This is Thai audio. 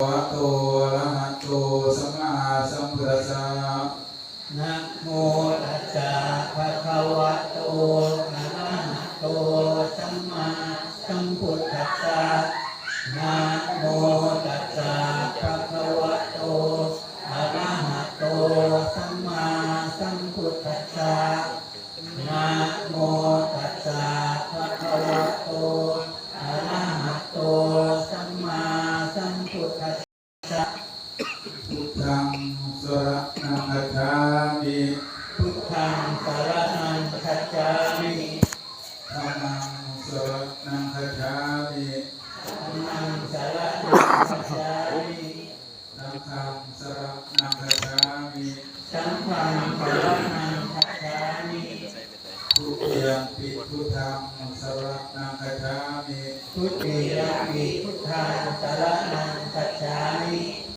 วะโตอะระหะโตสัมมาสัมพุทธัสสะนะโมตัสสะภะคะวะโตอะระหะโตสัมมาสัมพุทธัสสะนะโมตัสสะภะคะวะโตอะระหะโตสัมมาสัมพุทธัสสะนะโมตัสสะภะคะวะ พุทธัสสะพุทธังสรณังคัจฉามิพุทธังสารนังคัจฉามิธัมมังสรณังคัจฉามิธัมมังสารนังคัจฉามิสังฆังสรณังคัจฉามิสังฆังสารนังคัจฉามิทุติยมปิพุทธังสรณังคัจฉามิทุติยมปิพุทธังสารนัง